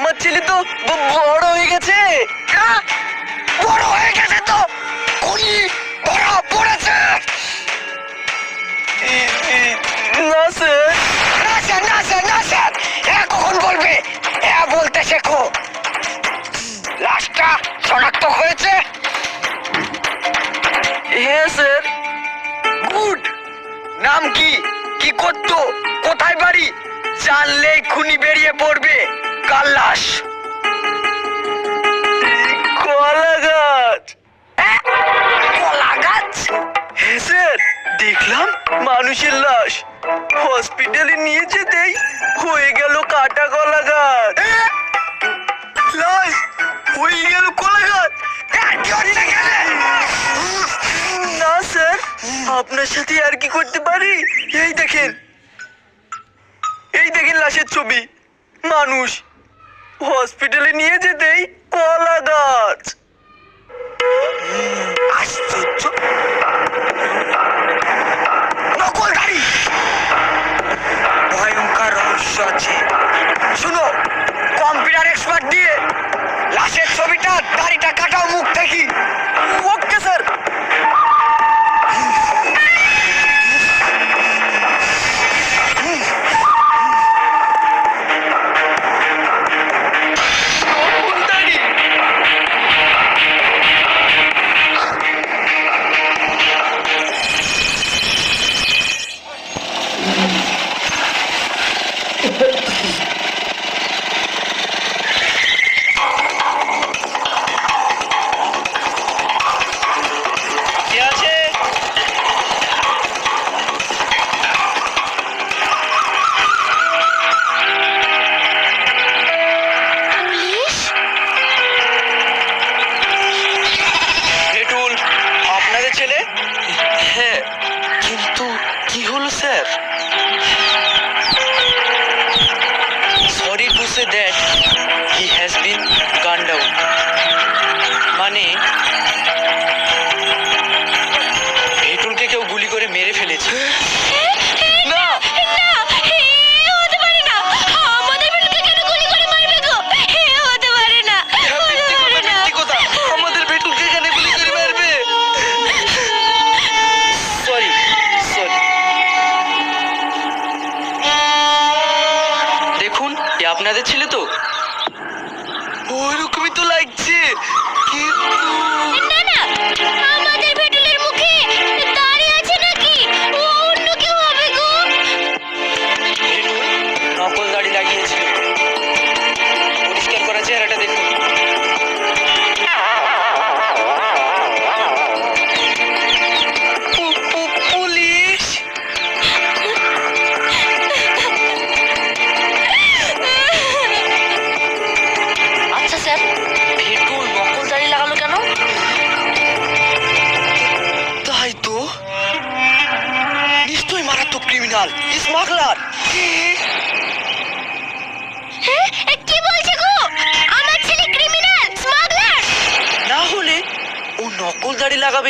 আমার ছেলে তো বড় হয়ে গেছে? বড় হয়ে গেছে তো? কুড়ি ধরা পড়েছে। না, স্যার। না স্যার না স্যার না, স্যার। কখন বলবে? বলতে শেখো। লাশটা শনাক্ত হয়েছে। হ্যাঁ স্যার। গুড। নাম কি? কি করতো? কোথায় বাড়ি? জানলেই খুনি বেরিয়ে পড়বে। কাল লাশ? কলা গাছ। কলা গাছ? হ্যাঁ স্যার দেখলাম মানুষের লাশ। হসপিটালে নিয়ে যেতেই হয়ে গেল কাটা কলা গাছ। লাশ হয়ে গেল কলা গাছ? না স্যার আপনার সাথে আর কি করতে পারি? এই দেখেন এই দেখেন লাশের ছবি। মানুষ। হসপিটালে নিয়ে যেতেই কলা গাছ। আশ্চর্য। নকলদারি ভয়ঙ্কর রহস্য আছে। শুনো, কম্পিউটার এক্সপার্ট দিয়ে লাশের ছবিটা দাড়িটা কাটাও মুখ দেখি ওইরকমই তো লাগছে। কিন্তু না না আমাদের বেটুলের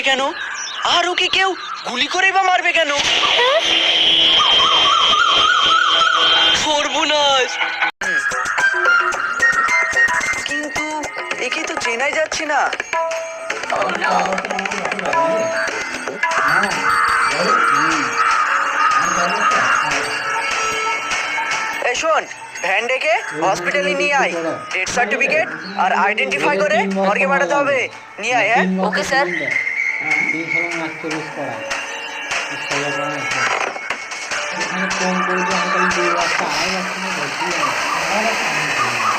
লাগাবে কেন? আর ওকে কেউ গুলি করেই বা মারবে কেন? সর্বনাশ! কিন্তু একে তো চেনাই যাচ্ছে না। শোন ভ্যান ডেকে হসপিটালে নিয়ে আয়। ডেথ সার্টিফিকেট আর আইডেন্টিফাই করে মর্গে পাঠাতে হবে। নিয়ে আয় হ্যাঁ? Okay, sir. তিনশো আটচল্লিশ করা ষোলো করা আছে এখানে কম করে যে আমি দুই রাস্তা আড়াই রাস্তা বলছি আড়াই রাস্তা আমি করি না।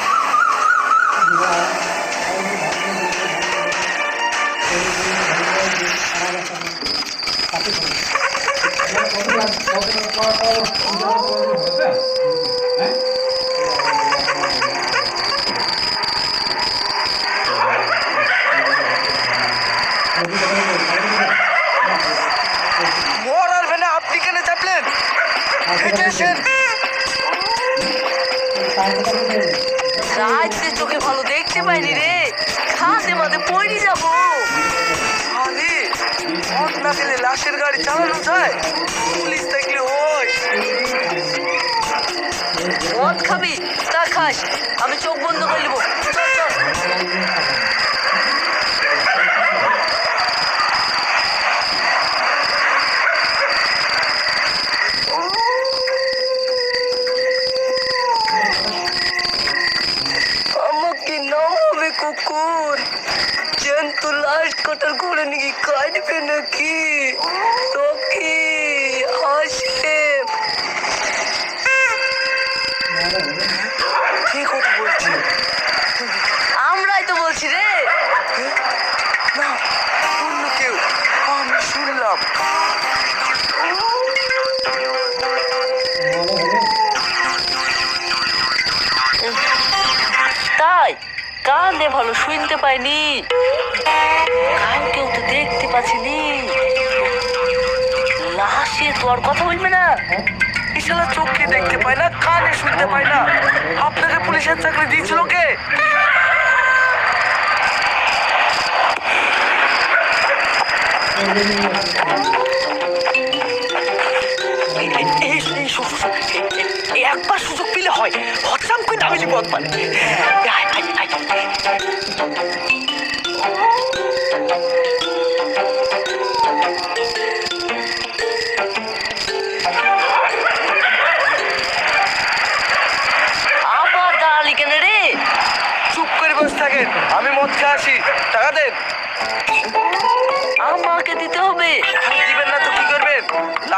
দুটো আড়াই- আড়াই দিয়ে ভাগ করে দুটো ভাগ করে এই দুটো ভাগ করে দুই আড়াই রাস্তা আমি কাটি ফেলি। এবার কত লাগ- কত লাগ করার পর দুটো করে হবে? হ্যাঁ? মরার ভেলে আপনি কেন যে বলতে রাত্রে চোখে ভালো দেখতে পাইনি রে। খাতে মাঝে পড়ে যাব। আরে মদ না খেলে লাশের গাড়ি চালানো যায়? পুলিশ দেখলে হয়। মদ খাবি তা খাস। আমি চোখ বন্ধ করে নেব। চল চল। কাটার করে নাকি নাকি? তোকে হাসে কে কথা বলছি? আমরাই তো বলছি রে। না, অন্য আমি শুনলাম। তাই কানে ভালো, শুনতে পাইনি। কাউকেও তো দেখতে পাচ্ছিনি। লাশে তো আর কথা বলবে না। ইশালা চোখে দেখতে পায় না, কানে শুনতে পায় না। আপনাকে পুলিশের চাকরি দিয়েছিল কে? একবার সুযোগ পেলে হয়। হঠাৎ করে নামিলি পথ পান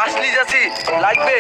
লাশ নিয়ে যাচ্ছি লাগবে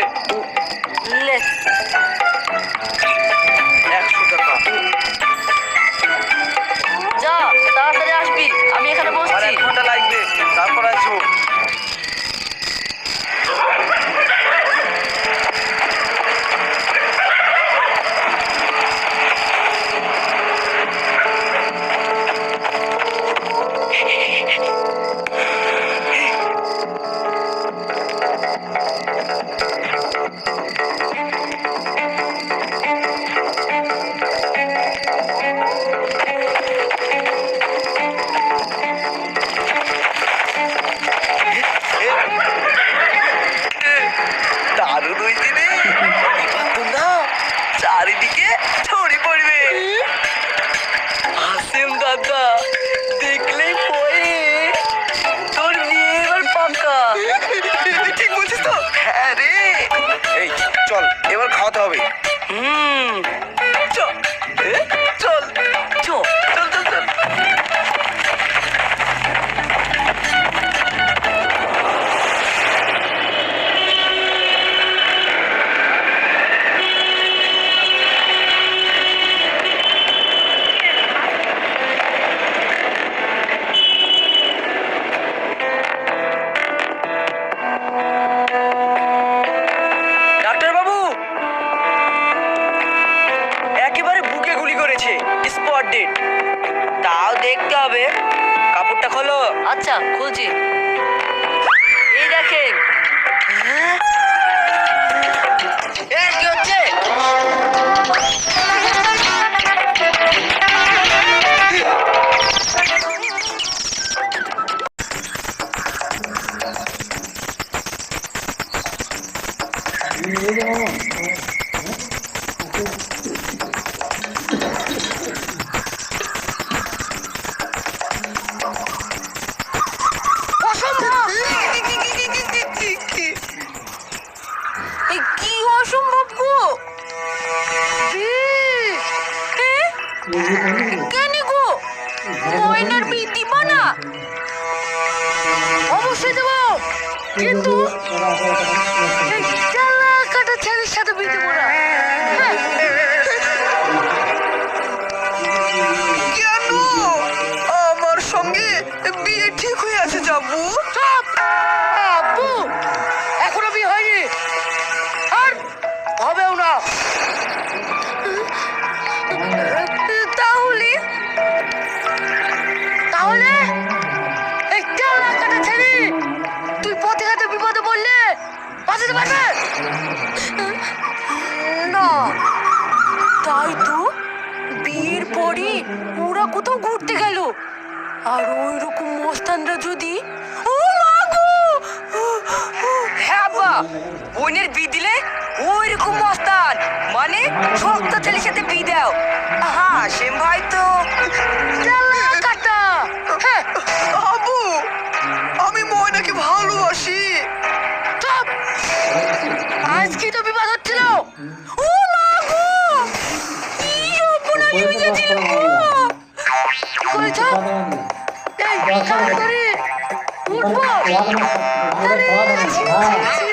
কেন গো? ময়নার বিয়ে দিব না অবশ্যই দেব। কিন্তু বোনের বি দিলে ওই রকম মস্তান। মানে শক্ত ছেলের সাথে বি দাও। হ্যাঁ সেম ভাই তো। কাটা। হ্যাঁ। আবু আমি ময়নাকে ভালোবাসি। চুপ। আজ কি তো বিবাদ হচ্ছিল। ও মা গো! কি অপরাধী গেছিল করেছ এই তাড়াতাড়ি উঠবো। আরে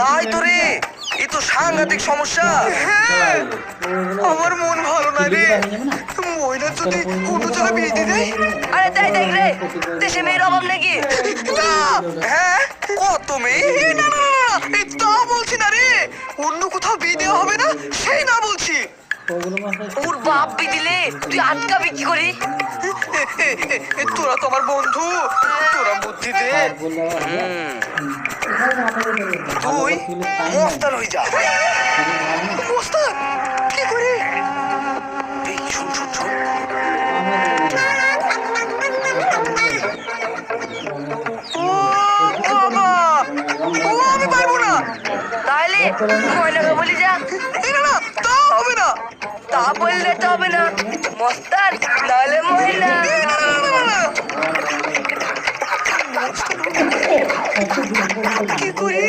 তাই তো রে এ তো সাংঘাতিক সমস্যা। আমার মন ভালো না রে। মহিলা যদি অন্য জায়গায় বিয়ে দিয়ে দেয়? আরে তাই দেখ রে দেশে মেয়ের অভাব নাকি? না হ্যাঁ কত মেয়ে? না না না, না তা বলছি না রে। অন্য কোথাও বিয়ে দেওয়া হবে না সেই না বলছি। ওর বাপ দিলে তুই আটকাবি কি করি? তোরা তো আমার বন্ধু, তোরা বুদ্ধি দে। তুই হয়ে যা। কি করে? তাহলে বলি যা? তা বললে তো হবে না মস্তান নাহলে মহিলা। কি করি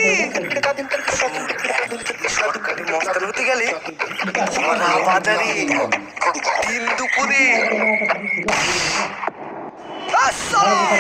মস্তান হতে গেলে বাজারে দিন দুপুরে। আসসালাম।